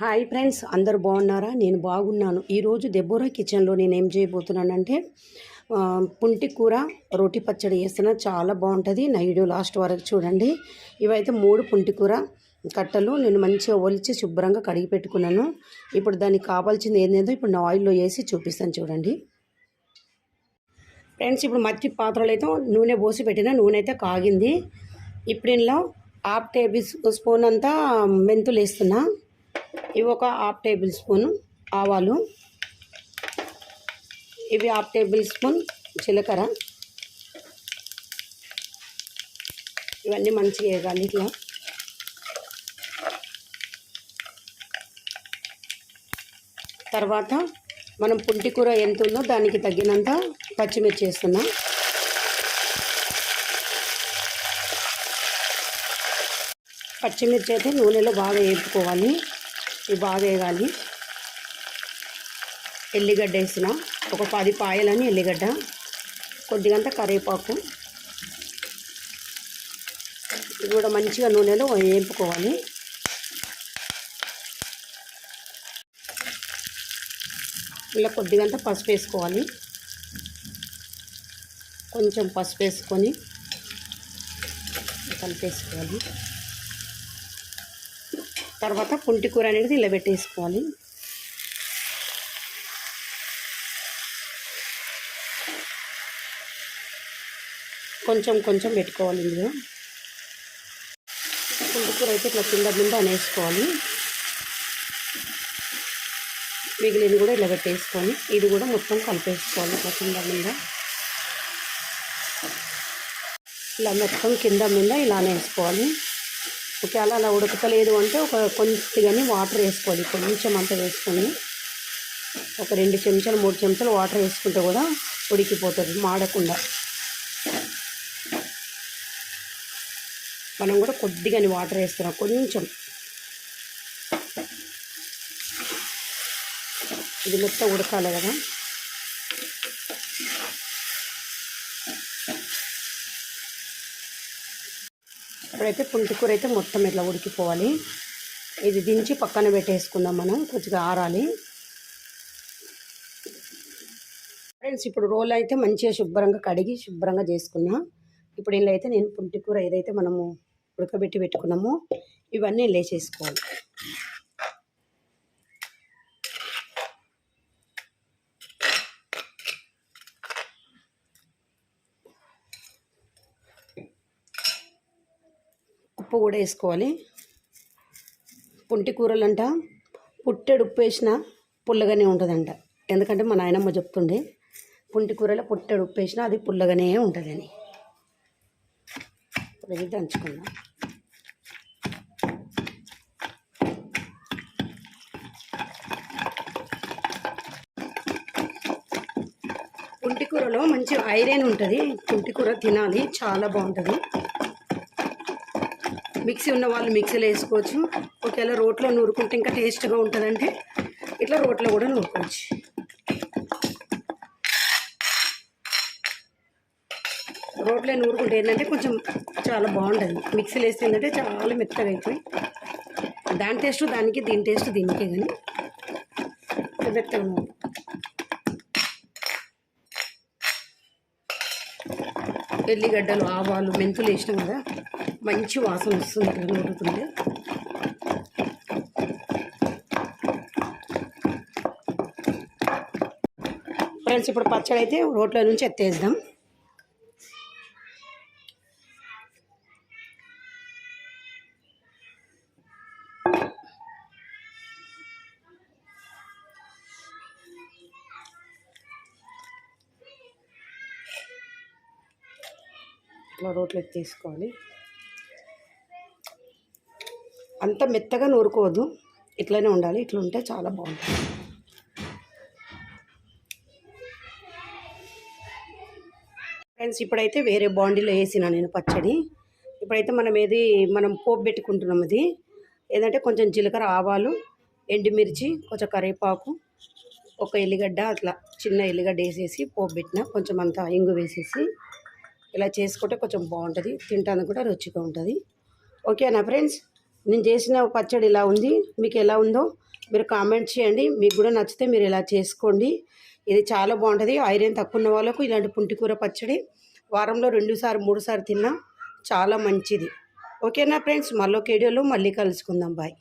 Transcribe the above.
Hi friends అందరు బాగున్నారా? నేను బాగున్నాను. ఈరోజు దెబ్బోరా కిచెన్లో నేను ఏం చేయబోతున్నానంటే పుంటి కూర రోటి పచ్చడి వేస్తున్నా చాలా బాగుంటుంది. నా వీడియో లాస్ట్ వరకు చూడండి. ఇవైతే మూడు పుంటి కూర కట్టలు. నేను మంచిగా ఒలిచి శుభ్రంగా కడిగి పెట్టుకున్నాను. ఇప్పుడు దానికి కావాల్సింది ఏందేదో ఇప్పుడు నా ఆయిల్లో వేసి చూపిస్తాను చూడండి. ఫ్రెండ్స్ ఇప్పుడు మట్టి పాత్రలు అయితే నూనె పోసి పెట్టిన. నూనె అయితే కాగింది. ఇప్పుడు ఇందులో హాఫ్ టేబుల్ స్పూన్ అంతా మెంతులు వేస్తున్నా. ఇవి ఒక హాఫ్ టేబుల్ స్పూన్ ఆవాలు. ఇవి హాఫ్ టేబుల్ స్పూన్ జీలకర్ర. ఇవన్నీ మంచిగా వేయాలి ఇట్లా. తర్వాత మనం పుంటి కూర ఎంత ఉందో దానికి తగ్గినంత పచ్చిమిర్చి వేస్తున్నాం. పచ్చిమిర్చి అయితే నూనెలో బాగా వేపుకోవాలి. ఇవి బాగా వేయాలి ఎల్లిగడ్డ వేసిన ఒక పది పాయలని ఎల్లిగడ్డ కొద్దిగంత కరివేపాకు. ఇది కూడా మంచిగా నూనెలో వేపుకోవాలి ఇలా కొద్దిగంత పసుపు వేసుకోవాలి. కొంచెం పసుపు వేసుకొని కలిపేసుకోవాలి. తర్వాత పుంటి కూర అనేది ఇలా పెట్టేసుకోవాలి. కొంచెం కొంచెం పెట్టుకోవాలి ఇందులో. పుంటి కూర అయితే ఇట్లా కింద కింద అనేసుకోవాలి. మిగిలినవి కూడా ఇలా పెట్టేసుకొని ఇది కూడా మొత్తం కలిపేసుకోవాలి ఇట్లా కింద మీద. ఇలా మొత్తం కింద మీద ఇలానే వేసుకోవాలి ఒకవేళ అలా ఉడకతలేదు అంటే ఒక కొద్దిగాని వాటర్ వేసుకోవాలి. కొంచెం అంత వేసుకొని ఒక రెండు చెంచాలు మూడు చెంచాలు వాటర్ వేసుకుంటే కూడా ఉడికిపోతుంది మాడకుండా. మనం కూడా కొద్దిగాని వాటర్ వేస్తున్నాం కొంచెం. ఇది మొత్తం ఉడకాలి కదా. ఇప్పుడైతే పుంటికూర అయితే మొత్తం ఇట్లా ఉడికిపోవాలి. ఇది దించి పక్కన పెట్టేసుకుందాం మనం కొద్దిగా ఆరాలి. ఫ్రెండ్స్ ఇప్పుడు రోల్ అయితే మంచిగా శుభ్రంగా కడిగి శుభ్రంగా చేసుకున్నా. ఇప్పుడు ఇలా అయితే నేను పుంటికూర ఏదైతే మనము ఉడకబెట్టి పెట్టుకున్నామో ఇవన్నీ లేచేసుకోవాలి ఉప్పు కూడా వేసుకోవాలి. పుంటి కూరలంట పుట్టెడు ఉప్పు వేసిన పుల్లగానే ఉంటుందంట. ఎందుకంటే మా నాయనమ్మ చెప్తుండే పుంటి కూరలో పుట్టెడు ఉప్పు వేసినా అది పుల్లగానే ఉంటుందని. ఇప్పుడు ఇది దంచుకుందాం. పుంటి కూరలో మంచి ఐరన్ ఉంటుంది. పుంటి కూర తినాలి చాలా బాగుంటుంది. మిక్సీ ఉన్న వాళ్ళు మిక్సీలో వేసుకోవచ్చు. ఒకవేళ రోట్లో నూరుకుంటే ఇంకా టేస్ట్గా ఉంటుందంటే ఇట్లా రోట్లో కూడా నూరుకోవచ్చు. రోట్లో నూరుకుంటే ఏంటంటే కొంచెం చాలా బాగుంటుంది. మిక్సీలో వేస్తే ఏంటంటే చాలా మెత్తగా అయిపోయి దాని టేస్ట్ దానికి దీని టేస్ట్ దీనికే కానీ మెత్తగా ఎల్లిగడ్డలు ఆవాలు మెంతులు వేసినాం కదా. మంచి వాసన వస్తుంది నూరుతుంటే. ఫ్రెండ్స్ ఇప్పుడు పచ్చడి అయితే రోట్లో నుంచి ఎత్తేద్దాం. ఇట్లా రోట్లో ఎత్తేసుకోవాలి. అంత మెత్తగా నూరుకోవద్దు. ఇట్లనే ఉండాలి. ఇట్లా ఉంటే చాలా బాగుంటుంది. ఫ్రెండ్స్ ఇప్పుడైతే వేరే బాండీలో వేసిన నేను పచ్చడి. ఇప్పుడైతే మనం ఏది మనం పోపు పెట్టుకుంటున్నాం అది ఏదంటే కొంచెం జీలకర్ర ఆవాలు ఎండుమిర్చి కొంచెం కరివేపాకు ఒక ఎల్లిగడ్డ అట్లా చిన్న ఎల్లిగడ్డ వేసేసి పోపు పెట్టిన కొంచెం అంతా ఇంగు వేసేసి ఇలా చేసుకుంటే కొంచెం బాగుంటుంది. తింటానికి కూడా రుచిగా ఉంటుంది. ఓకేనా ఫ్రెండ్స్? నేను చేసిన పచ్చడి ఇలా ఉంది మీకు ఎలా ఉందో మీరు కామెంట్ చేయండి. మీకు కూడా నచ్చితే మీరు ఇలా చేసుకోండి. ఇది చాలా బాగుంటుంది. ఐరన్ తక్కువ ఉన్న వాళ్ళకు ఇలాంటి పుంటికూర పచ్చడి వారంలో రెండుసార్లు మూడుసార్లు తిన్నా చాలా మంచిది. ఓకేనా ఫ్రెండ్స్? మళ్ళీ వీడియోలో మళ్ళీ కలుసుకుందాం. బాయ్.